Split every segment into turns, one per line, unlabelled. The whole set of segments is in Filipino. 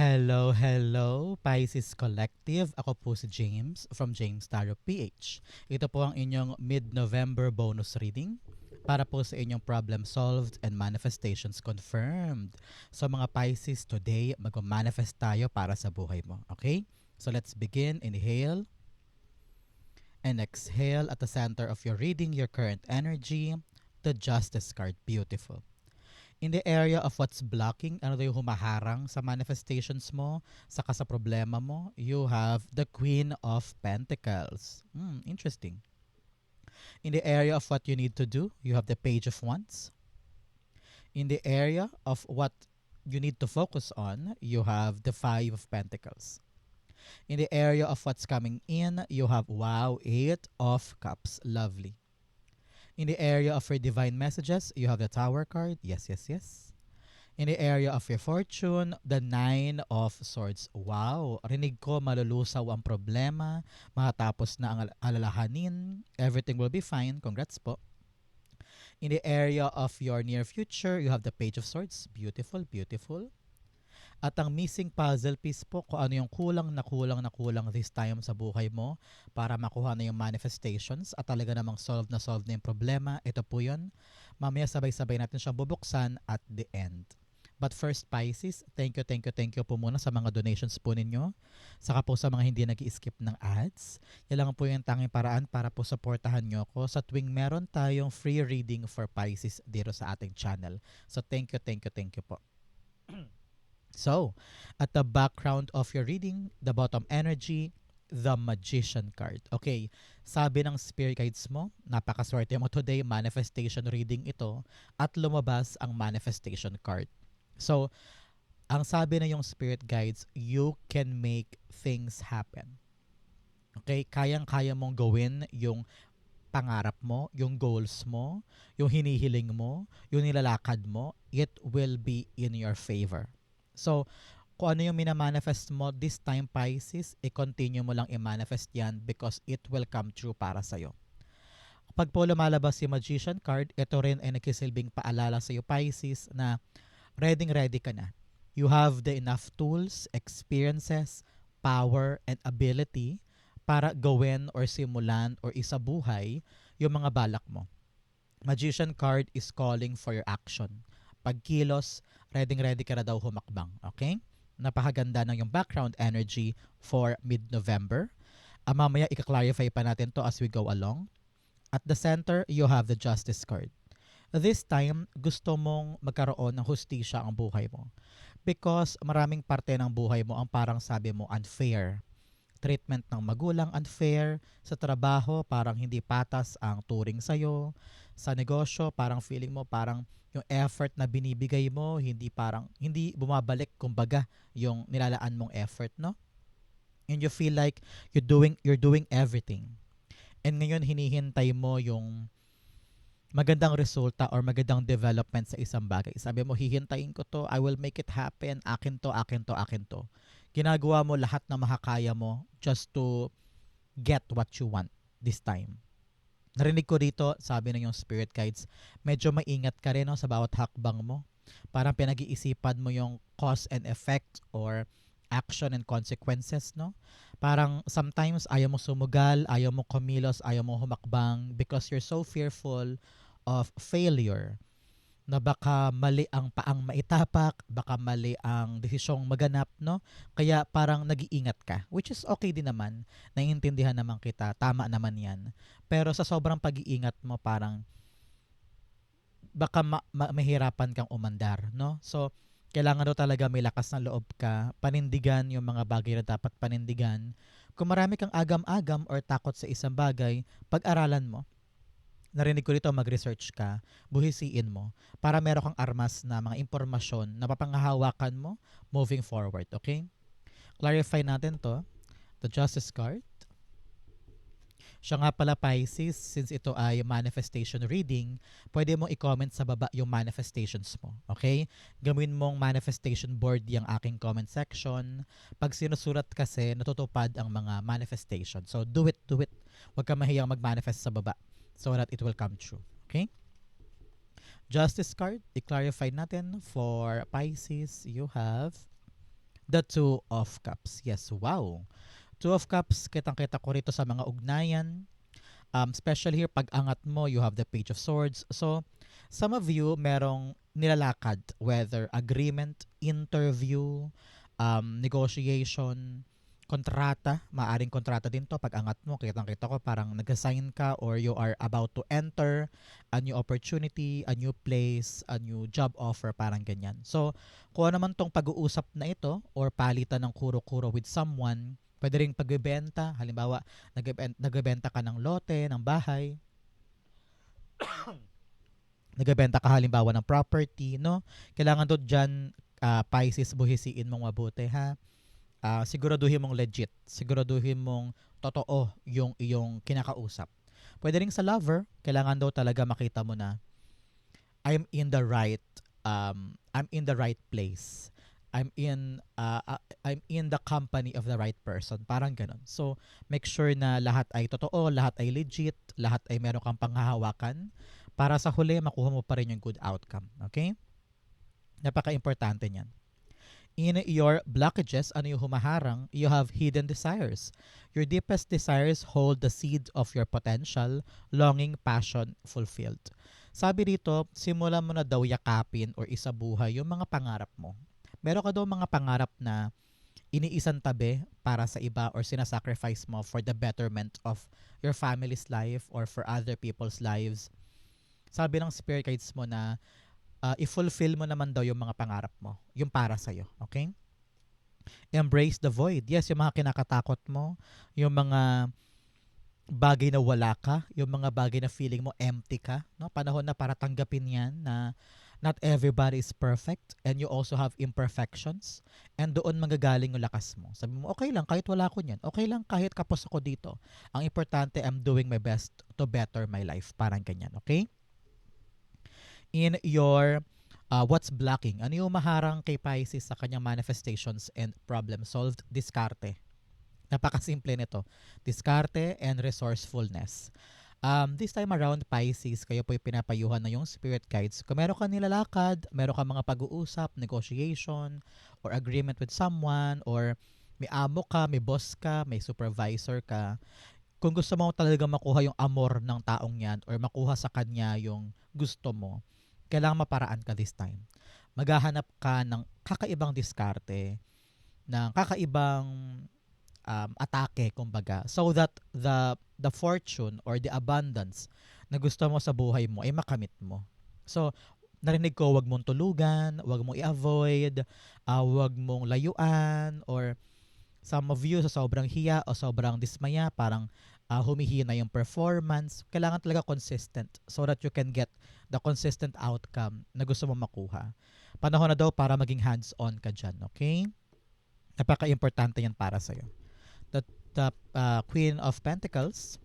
Hello, hello, Pisces Collective. Ako po si James from James Tarot PH. Ito po ang inyong mid-November bonus reading para po sa inyong problem solved and manifestations confirmed. So mga Pisces, today mag-manifest tayo para sa buhay mo. Okay? So let's begin. Inhale and exhale at the center of your reading, your current energy, the Justice card. Beautiful in the area of what's blocking, ano daw yung humaharang sa manifestations mo, saka sa problema mo, you have the Queen of Pentacles. Hmm, interesting. In the area of what you need to do, you have the Page of Wands. In the area of what you need to focus on, you have the Five of Pentacles. In the area of what's coming in, you have, wow, Eight of Cups. Lovely. In the area of your divine messages, you have the Tower card. Yes, yes, yes. In the area of your fortune, the Nine of Swords. Wow! Rinig ko, malulusaw ang problema, matapos na ang alalahanin, everything will be fine. Congrats po. In the area of your near future, you have the Page of Swords. Beautiful, beautiful. At ang missing puzzle piece po, kung ano yung kulang na kulang na kulang this time sa buhay mo para makuha na yung manifestations at talaga namang solve na solve na yung problema, ito po yun. Mamaya sabay-sabay natin siyang bubuksan at the end. But first, Pisces, thank you, thank you, thank you po muna sa mga donations po ninyo. Saka po sa mga hindi nag skip ng ads. Yan lang po yung tanging paraan para po supportahan nyo ko sa tuwing meron tayong free reading for Pisces dito sa ating channel. So thank you, thank you, thank you po. So, at the background of your reading, the bottom energy, the Magician card. Okay, sabi ng spirit guides mo, napakaswerte mo today, manifestation reading ito, at lumabas ang manifestation card. So, ang sabi na yung spirit guides, you can make things happen. Okay, kayang-kaya mong gawin yung pangarap mo, yung goals mo, yung hinihiling mo, yung nilalakad mo, it will be in your favor. So, kung ano yung minamanifest mo this time Pisces, i-continue mo lang i-manifest yan because it will come true para sa'yo. Pag po lumalabas si Magician card, ito rin ay nagsisilbing paalala sa iyo Pisces na ready ready ka na. You have the enough tools, experiences, power, and ability para gawin or simulan or isabuhay yung mga balak mo. Magician card is calling for your action. Pagkilos, ready ready ka na daw humakbang. Okay? Napakaganda ng yung background energy for mid-November. Uh, mamaya i-clarify pa natin to as we go along. At the center, you have the Justice card. This time, gusto mong magkaroon ng hustisya ang buhay mo. Because maraming parte ng buhay mo ang parang sabi mo unfair. Treatment ng magulang unfair. Sa trabaho, parang hindi patas ang turing sa'yo. Sa negosyo, parang feeling mo parang yung effort na binibigay mo, hindi parang, hindi bumabalik, kumbaga, yung nilalaan mong effort, no? And you feel like you're doing, you're doing everything. And ngayon, hinihintay mo yung magandang resulta or magandang development sa isang bagay. Sabi mo, hihintayin ko to, I will make it happen, akin to, akin to, akin to. Ginagawa mo lahat na makakaya mo just to get what you want this time. Narinig ko dito, sabi ng yung spirit guides, medyo maingat ka rin no, sa bawat hakbang mo. Parang pinag-iisipan mo yung cause and effect or action and consequences, no? Parang sometimes ayaw mo sumugal, ayaw mo kumilos, ayaw mo humakbang because you're so fearful of failure na baka mali ang paang maitapak, baka mali ang desisyong maganap, no? Kaya parang nag-iingat ka, which is okay din naman. Naiintindihan naman kita, tama naman yan. Pero sa sobrang pag-iingat mo, parang baka ma- ma- mahirapan kang umandar, no? So, kailangan daw talaga may lakas ng loob ka, panindigan yung mga bagay na dapat panindigan. Kung marami kang agam-agam or takot sa isang bagay, pag-aralan mo narinig ko dito mag-research ka, buhisiin mo para meron kang armas na mga impormasyon na papanghahawakan mo moving forward, okay? Clarify natin to. The Justice card. Siya nga pala Pisces, since ito ay manifestation reading, pwede mong i-comment sa baba yung manifestations mo. Okay? Gawin mong manifestation board yung aking comment section. Pag sinusulat kasi, natutupad ang mga manifestation. So, do it, do it. Huwag ka mahiyang mag-manifest sa baba so that it will come true. Okay? Justice card, i-clarify natin for Pisces, you have The Two of Cups. Yes, wow. Two of Cups, kitang-kita ko rito sa mga ugnayan. Um, especially here, pag angat mo, you have the Page of Swords. So, some of you merong nilalakad, whether agreement, interview, um, negotiation, kontrata, maaring kontrata din to pag angat mo, kitang-kita ko parang nag-assign ka or you are about to enter a new opportunity, a new place, a new job offer, parang ganyan. So, kung ano naman tong pag-uusap na ito or palitan ng kuro-kuro with someone, pwede rin pagbebenta, halimbawa, nagbebenta, ka ng lote, ng bahay, nagbebenta ka halimbawa ng property, no? Kailangan doon dyan, ah, Pisces, buhisiin mong mabuti, ha? Ah, siguraduhin mong legit. Siguraduhin mong totoo yung iyong kinakausap. Pwede rin sa lover, kailangan daw talaga makita mo na I'm in the right um I'm in the right place. I'm in uh, uh, I'm in the company of the right person. Parang ganun. So, make sure na lahat ay totoo, lahat ay legit, lahat ay meron kang panghahawakan para sa huli makuha mo pa rin yung good outcome. Okay? Napaka-importante niyan. In your blockages, ano yung humaharang, you have hidden desires. Your deepest desires hold the seed of your potential, longing, passion, fulfilled. Sabi dito, simulan mo na daw yakapin or isabuhay yung mga pangarap mo. Meron ka daw mga pangarap na iniisan tabi para sa iba or sinasacrifice mo for the betterment of your family's life or for other people's lives. Sabi ng spirit guides mo na uh, i-fulfill mo naman daw yung mga pangarap mo, yung para sa'yo, okay? Embrace the void. Yes, yung mga kinakatakot mo, yung mga bagay na wala ka, yung mga bagay na feeling mo empty ka, no? Panahon na para tanggapin 'yan na not everybody is perfect and you also have imperfections and doon manggagaling yung lakas mo. Sabi mo, okay lang kahit wala ko niyan. Okay lang kahit kapos ako dito. Ang importante, I'm doing my best to better my life. Parang ganyan, okay? In your uh, what's blocking. Ano yung maharang kay Pisces sa kanyang manifestations and problem solved? Diskarte. Napakasimple nito. Diskarte and resourcefulness. Um, this time around, Pisces, kayo po pinapayuhan na yung spirit guides. Kung meron ka nilalakad, meron ka mga pag-uusap, negotiation, or agreement with someone, or may amo ka, may boss ka, may supervisor ka, kung gusto mo talaga makuha yung amor ng taong yan or makuha sa kanya yung gusto mo, kailangan maparaan ka this time. Maghahanap ka ng kakaibang diskarte, ng kakaibang um, atake, kumbaga, so that the the fortune or the abundance na gusto mo sa buhay mo ay makamit mo. So, narinig ko, wag mong tulugan, wag mong i-avoid, uh, wag mong layuan, or some of you sa sobrang hiya o sobrang dismaya, parang uh, humihina yung performance. Kailangan talaga consistent so that you can get the consistent outcome na gusto mo makuha. Panahon na daw para maging hands-on ka dyan, okay? Napaka-importante yan para sa'yo. The, the uh, Queen of Pentacles,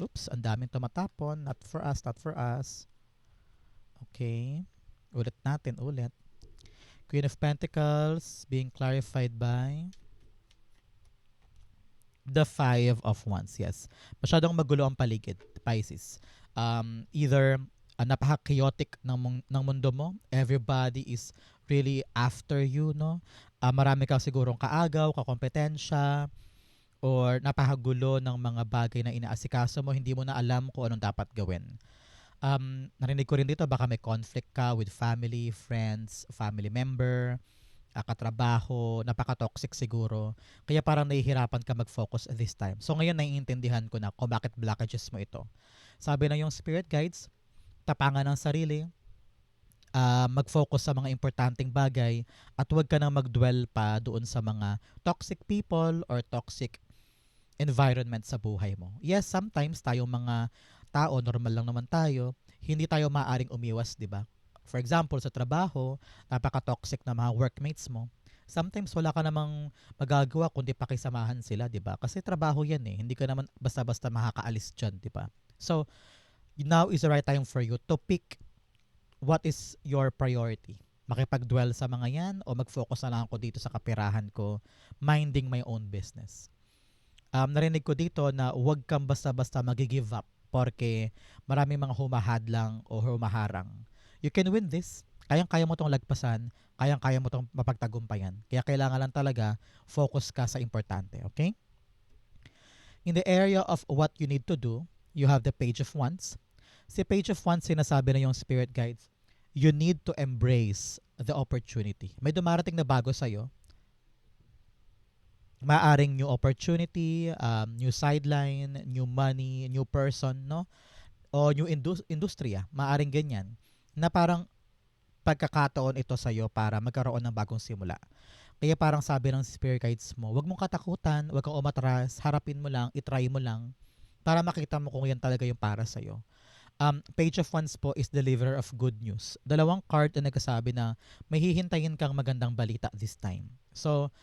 oops, ang daming tumatapon. Not for us, not for us. Okay. Ulit natin, ulit. Queen of Pentacles being clarified by the Five of Wands, yes. Masyadong magulo ang paligid, Pisces. Um, either uh, napaka-chaotic ng, ng mundo mo, everybody is really after you, no? Uh, marami ka sigurong kaagaw, kakompetensya, or napakagulo ng mga bagay na inaasikaso mo, hindi mo na alam kung anong dapat gawin. Um, narinig ko rin dito, baka may conflict ka with family, friends, family member, katrabaho, napaka-toxic siguro. Kaya parang nahihirapan ka mag-focus this time. So ngayon naiintindihan ko na kung bakit blockages mo ito. Sabi na yung spirit guides, tapangan ng sarili, uh, mag-focus sa mga importanteng bagay at huwag ka nang mag-dwell pa doon sa mga toxic people or toxic environment sa buhay mo. Yes, sometimes tayong mga tao, normal lang naman tayo, hindi tayo maaring umiwas, di ba? For example, sa trabaho, napaka-toxic na mga workmates mo. Sometimes wala ka namang magagawa kundi pakisamahan sila, 'di ba? Kasi trabaho 'yan eh. Hindi ka naman basta-basta makakaalis diyan, 'di ba? So, now is the right time for you to pick what is your priority. Makipag-dwell sa mga 'yan o mag-focus na lang ako dito sa kapirahan ko, minding my own business. Um, narinig ko dito na huwag kang basta-basta mag-give up porque maraming mga humahadlang o humaharang you can win this. Kayang-kaya mo tong lagpasan, kayang-kaya mo tong mapagtagumpayan. Kaya kailangan lang talaga focus ka sa importante, okay? In the area of what you need to do, you have the page of wands. Si page of wands, sinasabi na yung spirit guides, you need to embrace the opportunity. May dumarating na bago sa'yo. Maaring new opportunity, um, new sideline, new money, new person, no? O new indus- industriya. Maaring ganyan. Na parang pagkakataon ito sa'yo para magkaroon ng bagong simula. Kaya parang sabi ng spirit guides mo, wag mong katakutan, wag kang umatras, harapin mo lang, itry mo lang para makita mo kung yan talaga yung para sa'yo. Um, page of Wands po is deliverer of good news. Dalawang card na nagsasabi na may hihintayin kang magandang balita this time. So,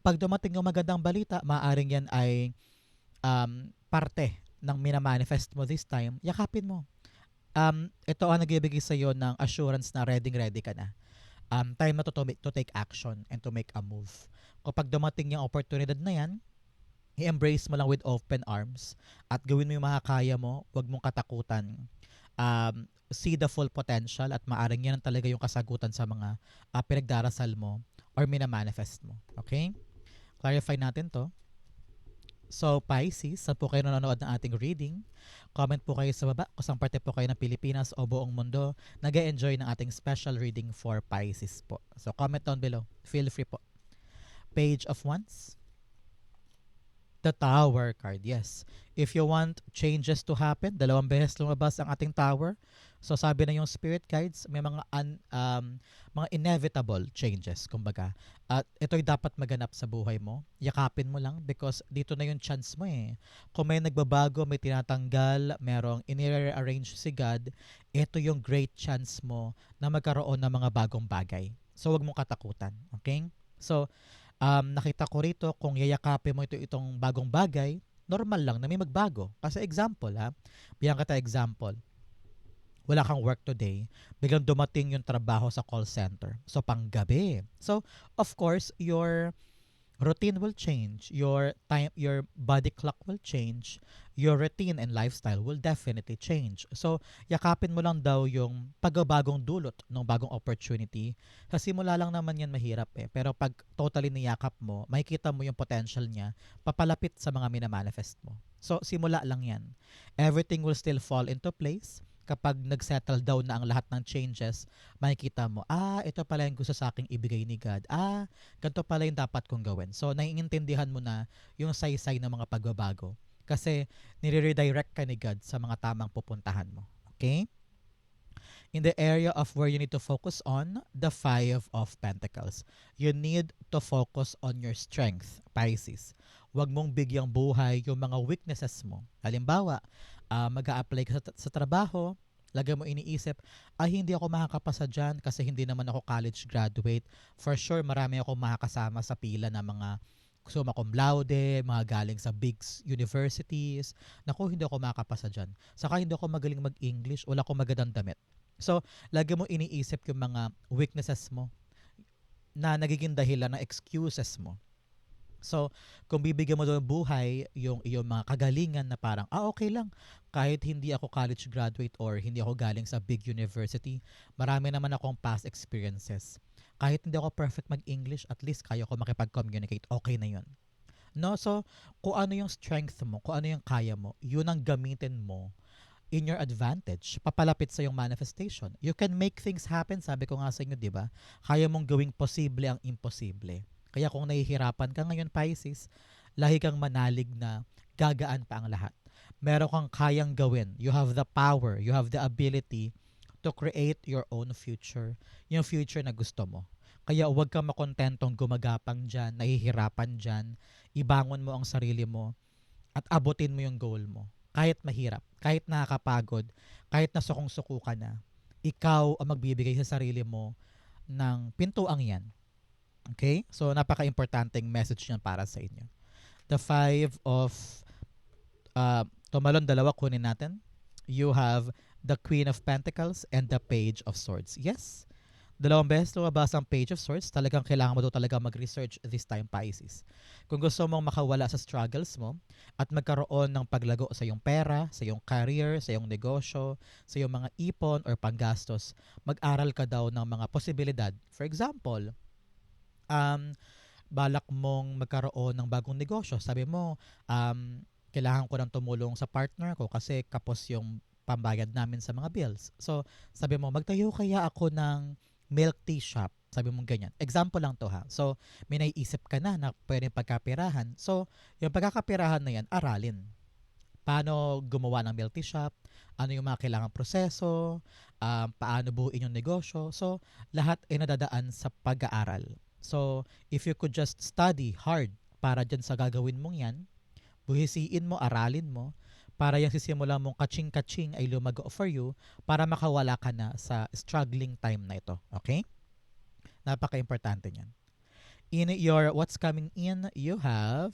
pag dumating yung magandang balita, maaaring yan ay um, parte ng minamanifest mo this time, yakapin mo. Um, ito ang nagbibigay sa iyo ng assurance na ready ready ka na. Um, time na to, to, to take action and to make a move. Kapag dumating yung opportunity na yan, i-embrace mo lang with open arms at gawin mo yung makakaya mo, huwag mong katakutan. Um, see the full potential at maaring yan talaga yung kasagutan sa mga uh, pinagdarasal mo or minamanifest mo. Okay? Clarify natin to. So, Pisces, saan po kayo nanonood ng ating reading? Comment po kayo sa baba kung saan parte po kayo ng Pilipinas o buong mundo nag enjoy ng ating special reading for Pisces po. So, comment down below. Feel free po. Page of Wands. The Tower card, yes. If you want changes to happen, dalawang beses lumabas ang ating Tower. So sabi na yung spirit guides, may mga un, um, mga inevitable changes, kumbaga. At ito'y dapat maganap sa buhay mo. Yakapin mo lang because dito na yung chance mo eh. Kung may nagbabago, may tinatanggal, merong in-rearrange si God, ito yung great chance mo na magkaroon ng mga bagong bagay. So wag mong katakutan, okay? So um, nakita ko rito kung yayakapin mo ito itong bagong bagay, normal lang na may magbago. Kasi example ha, bigyan kita example wala kang work today, biglang dumating yung trabaho sa call center. So, panggabi. So, of course, your routine will change. Your time, your body clock will change. Your routine and lifestyle will definitely change. So, yakapin mo lang daw yung pagbabagong dulot ng bagong opportunity. Sa simula lang naman yan mahirap eh. Pero pag totally niyakap mo, makikita mo yung potential niya papalapit sa mga minamanifest mo. So, simula lang yan. Everything will still fall into place kapag nag-settle down na ang lahat ng changes, makikita mo, ah, ito pala yung gusto sa aking ibigay ni God. Ah, ganito pala yung dapat kong gawin. So, naiintindihan mo na yung saysay ng mga pagbabago. Kasi, nire-redirect ka ni God sa mga tamang pupuntahan mo. Okay? in the area of where you need to focus on the Five of Pentacles. You need to focus on your strength, Pisces. Huwag mong bigyang buhay yung mga weaknesses mo. Halimbawa, uh, mag apply ka sa, sa trabaho, lagi mo iniisip, ay hindi ako makakapasa dyan kasi hindi naman ako college graduate. For sure, marami ako makakasama sa pila ng mga summa cum laude, mga galing sa big universities. Naku, hindi ako makakapasa dyan. Saka hindi ako magaling mag-English, wala akong magandang damit. So, lagi mo iniisip yung mga weaknesses mo na nagiging dahilan ng excuses mo. So, kung bibigyan mo doon buhay yung iyong mga kagalingan na parang, ah, okay lang, kahit hindi ako college graduate or hindi ako galing sa big university, marami naman akong past experiences. Kahit hindi ako perfect mag-English, at least kaya ko makipag-communicate, okay na yun. No? So, kung ano yung strength mo, kung ano yung kaya mo, yun ang gamitin mo in your advantage, papalapit sa yung manifestation. You can make things happen, sabi ko nga sa inyo, di ba? Kaya mong gawing posible ang imposible. Kaya kung nahihirapan ka ngayon, Pisces, lahi kang manalig na gagaan pa ang lahat. Meron kang kayang gawin. You have the power, you have the ability to create your own future. Yung future na gusto mo. Kaya huwag kang makontentong gumagapang dyan, nahihirapan dyan. Ibangon mo ang sarili mo at abutin mo yung goal mo. Kahit mahirap, kahit nakakapagod, kahit nasukong-suko ka na, ikaw ang magbibigay sa sarili mo ng pintuang yan Okay? So, napaka-importanting message niyan para sa inyo. The five of uh, tumalon dalawa kunin natin. You have the Queen of Pentacles and the Page of Swords. Yes, Dalawang beses lumabas ang Page of Swords, talagang kailangan mo talaga mag-research this time, Pisces. Kung gusto mong makawala sa struggles mo at magkaroon ng paglago sa iyong pera, sa iyong career, sa iyong negosyo, sa iyong mga ipon or panggastos, mag-aral ka daw ng mga posibilidad. For example, um, balak mong magkaroon ng bagong negosyo. Sabi mo, um, kailangan ko ng tumulong sa partner ko kasi kapos yung pambayad namin sa mga bills. So, sabi mo, magtayo kaya ako ng milk tea shop. Sabi mo ganyan. Example lang to ha. So, may naiisip ka na na pwedeng pagkapirahan. So, yung pagkakapirahan na yan, aralin. Paano gumawa ng milk tea shop? Ano yung mga kailangang proseso? Um, paano buuin yung negosyo? So, lahat ay nadadaan sa pag-aaral. So, if you could just study hard para dyan sa gagawin mong yan, buhisiin mo, aralin mo, para yung sisimula mong kaching-kaching ay lumago for you para makawala ka na sa struggling time na ito. Okay? Napaka-importante niyan. In your what's coming in, you have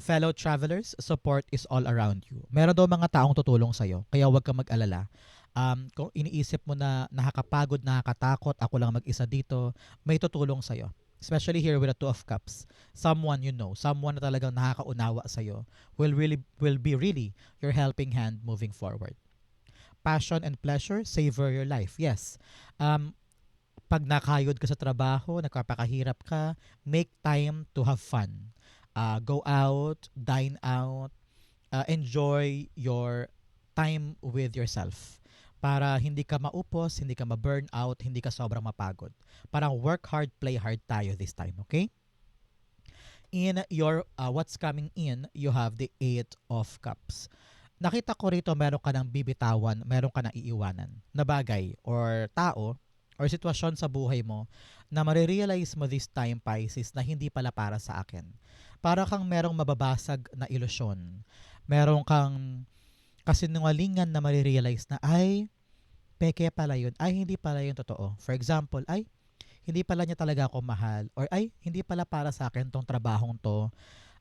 fellow travelers, support is all around you. Meron daw mga taong tutulong sa'yo, kaya huwag kang mag-alala. Um, kung iniisip mo na nakakapagod, nakakatakot, ako lang mag-isa dito, may tutulong sa'yo especially here with the two of cups someone you know someone na talagang nakakaunawa sa iyo will really will be really your helping hand moving forward. Passion and pleasure savor your life yes. Um pag nakayod ka sa trabaho nagpapakahirap ka make time to have fun. Uh, go out dine out uh, enjoy your time with yourself para hindi ka maupos, hindi ka ma-burn out, hindi ka sobrang mapagod. Parang work hard, play hard tayo this time, okay? In your uh, what's coming in, you have the Eight of Cups. Nakita ko rito meron ka ng bibitawan, meron ka ng iiwanan na bagay or tao or sitwasyon sa buhay mo na marirealize mo this time, Pisces, na hindi pala para sa akin. Para kang merong mababasag na ilusyon. Meron kang kasinungalingan na marirealize na ay peke pala yun, ay hindi pala yun totoo. For example, ay hindi pala niya talaga ako mahal or ay hindi pala para sa akin tong trabahong to.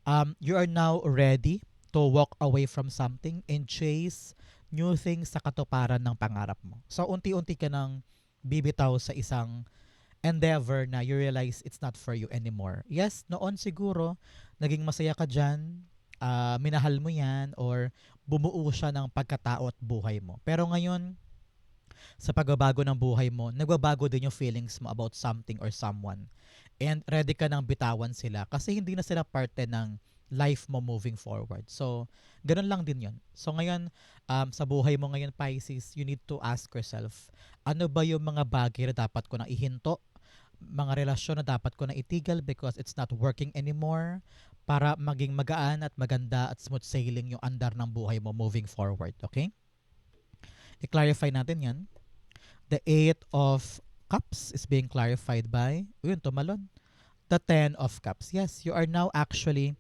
Um, you are now ready to walk away from something and chase new things sa katuparan ng pangarap mo. So unti-unti ka nang bibitaw sa isang endeavor na you realize it's not for you anymore. Yes, noon siguro naging masaya ka dyan, uh, minahal mo yan or bumuo siya ng pagkatao at buhay mo. Pero ngayon, sa pagbabago ng buhay mo, nagbabago din yung feelings mo about something or someone. And ready ka nang bitawan sila kasi hindi na sila parte ng life mo moving forward. So, ganun lang din yun. So, ngayon, um, sa buhay mo ngayon, Pisces, you need to ask yourself, ano ba yung mga bagay na dapat ko na ihinto? Mga relasyon na dapat ko na itigil because it's not working anymore? para maging magaan at maganda at smooth sailing yung andar ng buhay mo moving forward. Okay? I-clarify natin yan. The Eight of Cups is being clarified by, yun, tumalon. The Ten of Cups. Yes, you are now actually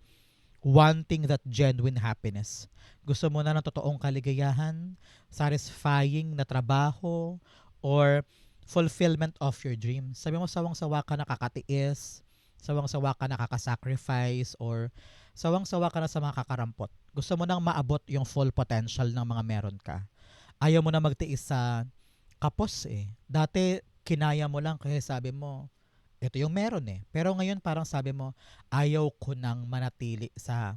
wanting that genuine happiness. Gusto mo na ng totoong kaligayahan, satisfying na trabaho, or fulfillment of your dreams. Sabi mo, sawang-sawa ka nakakatiis, sawang-sawa ka nakaka-sacrifice or sawang-sawa ka na sa mga kakarampot. Gusto mo nang maabot yung full potential ng mga meron ka. Ayaw mo na magtiis sa kapos eh. Dati kinaya mo lang kasi sabi mo, ito yung meron eh. Pero ngayon parang sabi mo, ayaw ko nang manatili sa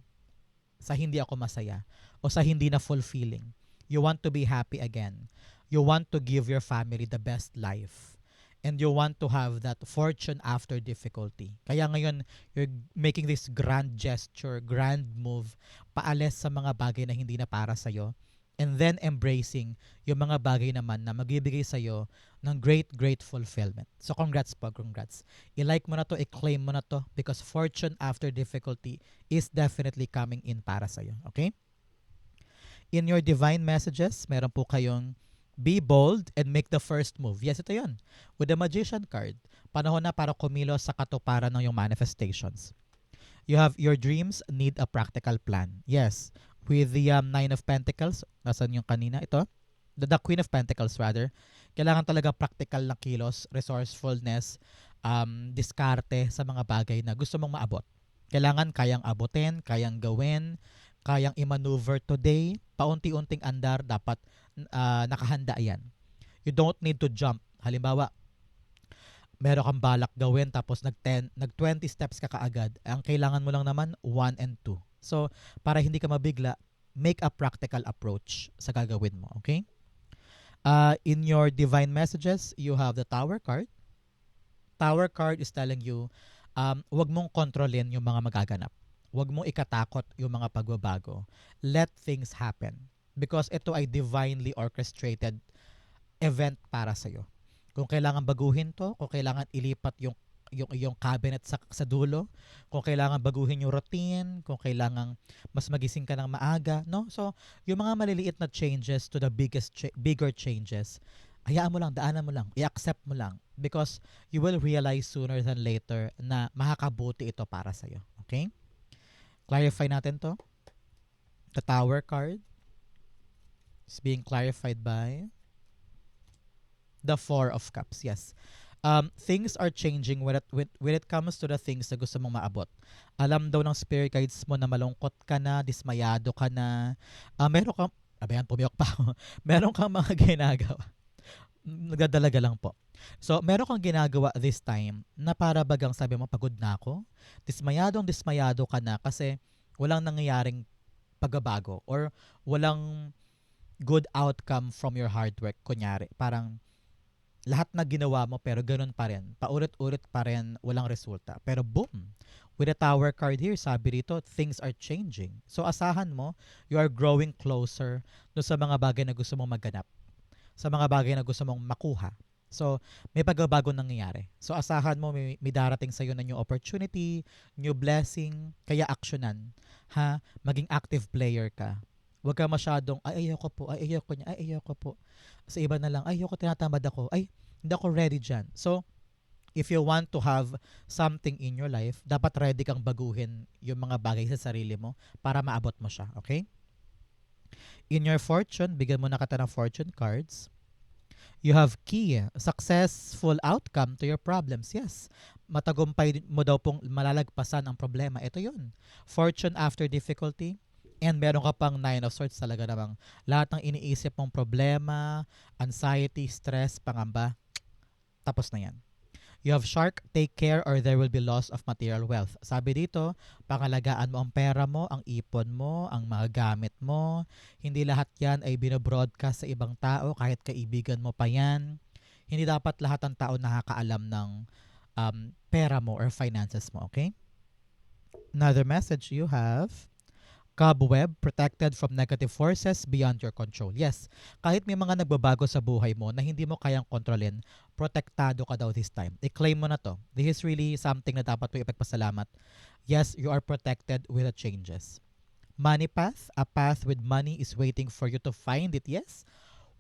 sa hindi ako masaya o sa hindi na fulfilling. You want to be happy again. You want to give your family the best life and you want to have that fortune after difficulty. Kaya ngayon, you're making this grand gesture, grand move, paalis sa mga bagay na hindi na para sa'yo, and then embracing yung mga bagay naman na magbibigay sa'yo ng great, great fulfillment. So congrats po, congrats. I-like mo na to, i-claim mo na to, because fortune after difficulty is definitely coming in para sa'yo. Okay? In your divine messages, meron po kayong Be bold and make the first move. Yes, ito yon. With the Magician card, panahon na para kumilos sa katuparan ng iyong manifestations. You have your dreams need a practical plan. Yes, with the um, Nine of Pentacles, nasan yung kanina? Ito? The, the Queen of Pentacles rather. Kailangan talaga practical na kilos, resourcefulness, um, diskarte sa mga bagay na gusto mong maabot. Kailangan kayang abutin, kayang gawin, kayang i-maneuver today, paunti-unting andar dapat uh, nakahanda yan. You don't need to jump. Halimbawa, meron kang balak gawin tapos nag, 10, nag 20 steps ka kaagad, ang kailangan mo lang naman 1 and 2. So, para hindi ka mabigla, make a practical approach sa gagawin mo, okay? Uh, in your divine messages, you have the tower card. Tower card is telling you, um, wag mong kontrolin yung mga magaganap. Wag mong ikatakot yung mga pagbabago. Let things happen. Because ito ay divinely orchestrated event para sa'yo. Kung kailangan baguhin to, kung kailangan ilipat yung yung yung cabinet sa, sa dulo, kung kailangan baguhin yung routine, kung kailangan mas magising ka ng maaga, no? So, yung mga maliliit na changes to the biggest cha- bigger changes, hayaan mo lang, daanan mo lang, i-accept mo lang because you will realize sooner than later na makakabuti ito para sa iyo. Okay? Clarify natin to. The Tower card is being clarified by the Four of Cups. Yes. Um, things are changing when it, when, it comes to the things na gusto mong maabot. Alam daw ng spirit guides mo na malungkot ka na, dismayado ka na. Uh, meron kang, abayan, pumiyok pa ako. meron kang mga ginagawa. Nagdadalaga lang po. So, meron kang ginagawa this time na para bagang sabi mo, pagod na ako. Dismayadong dismayado ka na kasi walang nangyayaring pagbabago or walang good outcome from your hard work. Kunyari, parang lahat na ginawa mo pero ganun pa rin. Paulit-ulit pa rin, walang resulta. Pero boom, with the tower card here, sabi rito, things are changing. So asahan mo, you are growing closer do sa mga bagay na gusto mong maganap. Sa mga bagay na gusto mong makuha. So, may pagbabago nangyayari. So, asahan mo may, may darating sa'yo na new opportunity, new blessing, kaya actionan. Ha? Maging active player ka. Huwag ka masyadong, ay, ayoko po, ay, ayoko niya, ay, ayoko po. Sa iba na lang, ay, ayoko, tinatamad ako. Ay, hindi ako ready dyan. So, if you want to have something in your life, dapat ready kang baguhin yung mga bagay sa sarili mo para maabot mo siya. Okay? In your fortune, bigyan mo na kita ng fortune cards. You have key, successful outcome to your problems. Yes, matagumpay mo daw pong malalagpasan ang problema. Ito yun. Fortune after difficulty. And meron ka pang nine of swords talaga namang lahat ng iniisip mong problema, anxiety, stress, pangamba, tapos na yan. You have shark, take care or there will be loss of material wealth. Sabi dito, pangalagaan mo ang pera mo, ang ipon mo, ang mga gamit mo. Hindi lahat yan ay binobroadcast sa ibang tao, kahit kaibigan mo pa yan. Hindi dapat lahat ng tao nakakaalam ng um, pera mo or finances mo, okay? Another message you have, cobweb protected from negative forces beyond your control. Yes, kahit may mga nagbabago sa buhay mo na hindi mo kayang kontrolin, protektado ka daw this time. I-claim mo na to. This is really something na dapat mo ipagpasalamat. Yes, you are protected with the changes. Money path, a path with money is waiting for you to find it. Yes,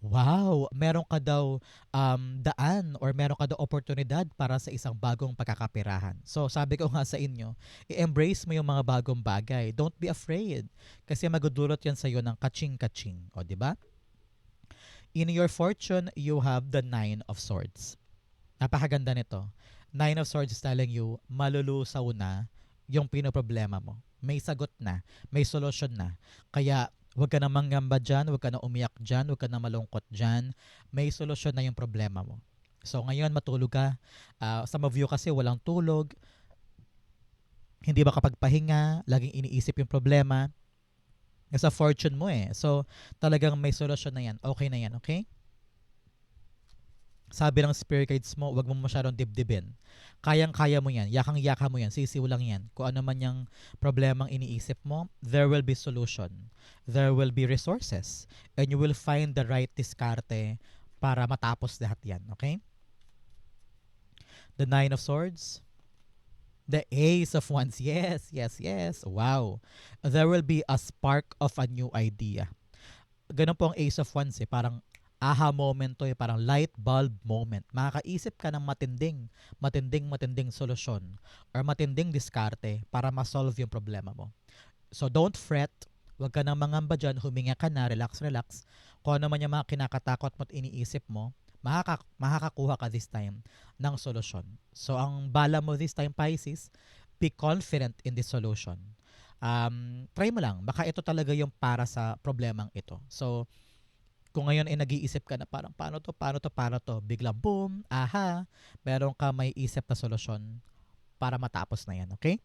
wow, meron ka daw um, daan or meron ka daw oportunidad para sa isang bagong pagkakapirahan. So sabi ko nga sa inyo, i-embrace mo yung mga bagong bagay. Don't be afraid. Kasi magudulot yan sa iyo ng kaching-kaching. O, di ba? In your fortune, you have the Nine of Swords. Napakaganda nito. Nine of Swords is telling you, malulusaw na yung pinoproblema mo. May sagot na. May solusyon na. Kaya Huwag ka na manggamba dyan, huwag ka na umiyak dyan, huwag ka na malungkot dyan. May solusyon na yung problema mo. So ngayon matulog ka. Uh, some of you kasi walang tulog. Hindi ba kapag pahinga, laging iniisip yung problema. Nasa fortune mo eh. So talagang may solusyon na yan. Okay na yan, okay? Sabi ng spirit guides mo, wag mo masyadong dibdibin. Kayang-kaya mo yan. Yakang-yaka mo yan. Sisiw lang yan. Kung ano man yung problemang iniisip mo, there will be solution. There will be resources. And you will find the right diskarte para matapos lahat yan. Okay? The Nine of Swords. The Ace of Wands. Yes, yes, yes. Wow. There will be a spark of a new idea. Ganun po ang Ace of Wands eh. Parang aha moment to eh, parang light bulb moment. Makakaisip ka ng matinding, matinding, matinding solusyon or matinding diskarte para ma-solve yung problema mo. So don't fret, huwag ka nang mangamba dyan, huminga ka na, relax, relax. Kung ano man yung mga kinakatakot mo at iniisip mo, makaka- makakakuha ka this time ng solusyon. So ang bala mo this time, Pisces, be confident in the solution. Um, try mo lang, baka ito talaga yung para sa problemang ito. So, Kung ngayon ay nag-iisip ka na parang paano to, paano to, paano to, biglang boom, aha, meron ka may isip na solusyon para matapos na yan, okay?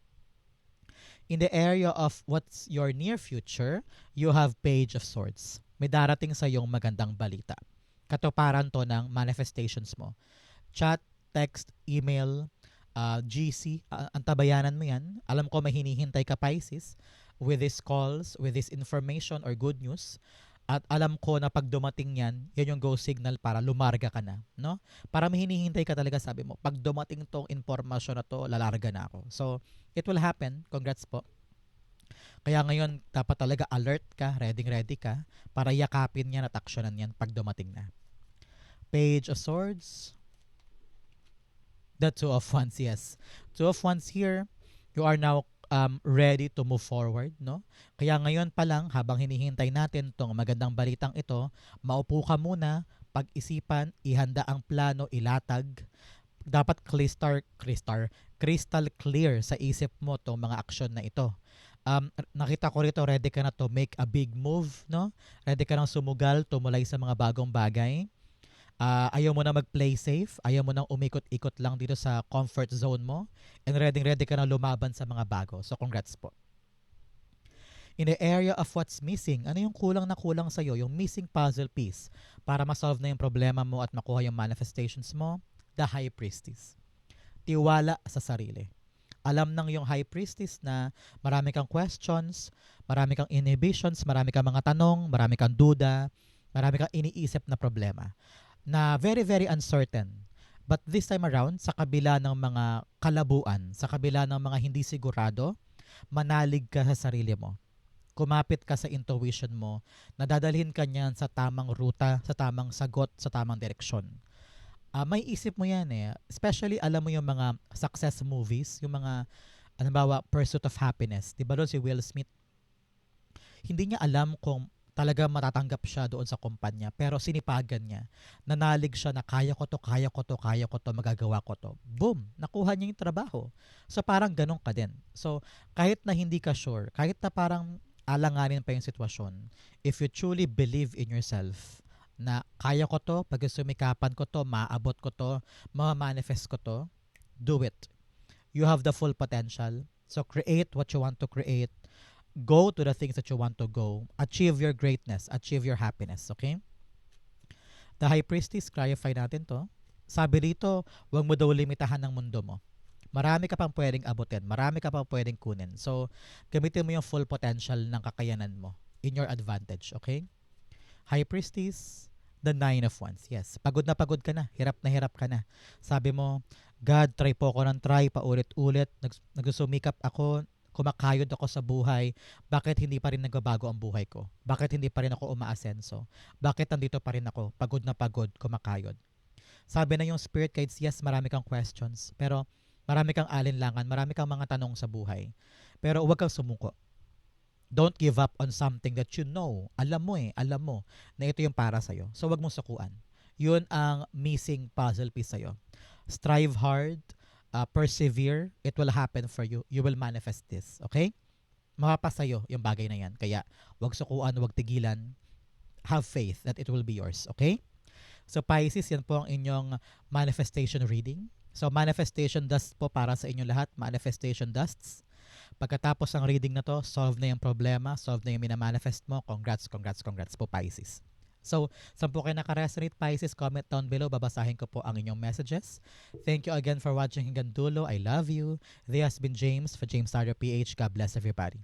In the area of what's your near future, you have Page of Swords. May darating sa yung magandang balita. Katuparan to ng manifestations mo. Chat, text, email, uh, GC, uh, antabayanan mo yan. Alam ko may hinihintay ka Pisces with these calls, with this information or good news. At alam ko na pag dumating yan, yan yung go signal para lumarga ka na. No? Para may hinihintay ka talaga, sabi mo, pag dumating tong informasyon na to, lalarga na ako. So, it will happen. Congrats po. Kaya ngayon, dapat talaga alert ka, ready ready ka, para yakapin yan at aksyonan yan pag dumating na. Page of Swords. The Two of Wands, yes. Two of Wands here, you are now um, ready to move forward, no? Kaya ngayon pa lang, habang hinihintay natin tong magandang balitang ito, maupo ka muna, pag-isipan, ihanda ang plano, ilatag. Dapat crystal, crystal, crystal clear sa isip mo tong mga aksyon na ito. Um, nakita ko rito, ready ka na to make a big move, no? Ready ka nang sumugal, tumulay sa mga bagong bagay. Uh, ayaw mo na mag-play safe, ayaw mo nang umikot-ikot lang dito sa comfort zone mo, and ready ready ka na lumaban sa mga bago. So congrats po. In the area of what's missing, ano yung kulang na kulang sa'yo, yung missing puzzle piece para ma-solve na yung problema mo at makuha yung manifestations mo? The High Priestess. Tiwala sa sarili. Alam ng yung High Priestess na marami kang questions, marami kang inhibitions, marami kang mga tanong, marami kang duda, marami kang iniisip na problema na very, very uncertain. But this time around, sa kabila ng mga kalabuan, sa kabila ng mga hindi sigurado, manalig ka sa sarili mo. Kumapit ka sa intuition mo, nadadalhin ka niyan sa tamang ruta, sa tamang sagot, sa tamang direksyon. Uh, may isip mo yan eh. Especially, alam mo yung mga success movies, yung mga, halimbawa, Pursuit of Happiness. Di ba doon si Will Smith? Hindi niya alam kung talaga matatanggap siya doon sa kumpanya. Pero sinipagan niya. Nanalig siya na kaya ko to, kaya ko to, kaya ko to, magagawa ko to. Boom! Nakuha niya yung trabaho. So parang ganun ka din. So kahit na hindi ka sure, kahit na parang alanganin pa yung sitwasyon, if you truly believe in yourself, na kaya ko to, pag sumikapan ko to, maabot ko to, ma-manifest ko to, do it. You have the full potential. So create what you want to create go to the things that you want to go. Achieve your greatness. Achieve your happiness. Okay? The High Priestess, clarify natin to. Sabi dito, huwag mo daw limitahan ng mundo mo. Marami ka pang pwedeng abutin. Marami ka pang pwedeng kunin. So, gamitin mo yung full potential ng kakayanan mo in your advantage. Okay? High Priestess, the Nine of Wands. Yes, pagod na pagod ka na. Hirap na hirap ka na. Sabi mo, God, try po ako ng try, paulit-ulit. Nag- nagsumikap ako, kumakayod ako sa buhay, bakit hindi pa rin nagbabago ang buhay ko? Bakit hindi pa rin ako umaasenso? Bakit nandito pa rin ako, pagod na pagod, kumakayod? Sabi na yung spirit guides, yes, marami kang questions, pero marami kang alinlangan, marami kang mga tanong sa buhay. Pero huwag kang sumuko. Don't give up on something that you know. Alam mo eh, alam mo na ito yung para sa'yo. So wag mong sukuan. Yun ang missing puzzle piece sa'yo. Strive hard, uh, persevere, it will happen for you. You will manifest this. Okay? Mapapasayo yung bagay na yan. Kaya, wag sukuan, wag tigilan. Have faith that it will be yours. Okay? So, Pisces, yan po ang inyong manifestation reading. So, manifestation dust po para sa inyo lahat. Manifestation dusts. Pagkatapos ng reading na to, solve na yung problema, solve na yung minamanifest mo. Congrats, congrats, congrats po, Pisces. So, saan po kayo nakaresonate, Pisces, comment down below. Babasahin ko po ang inyong messages. Thank you again for watching hanggang dulo. I love you. This has been James for James Starter PH. God bless everybody.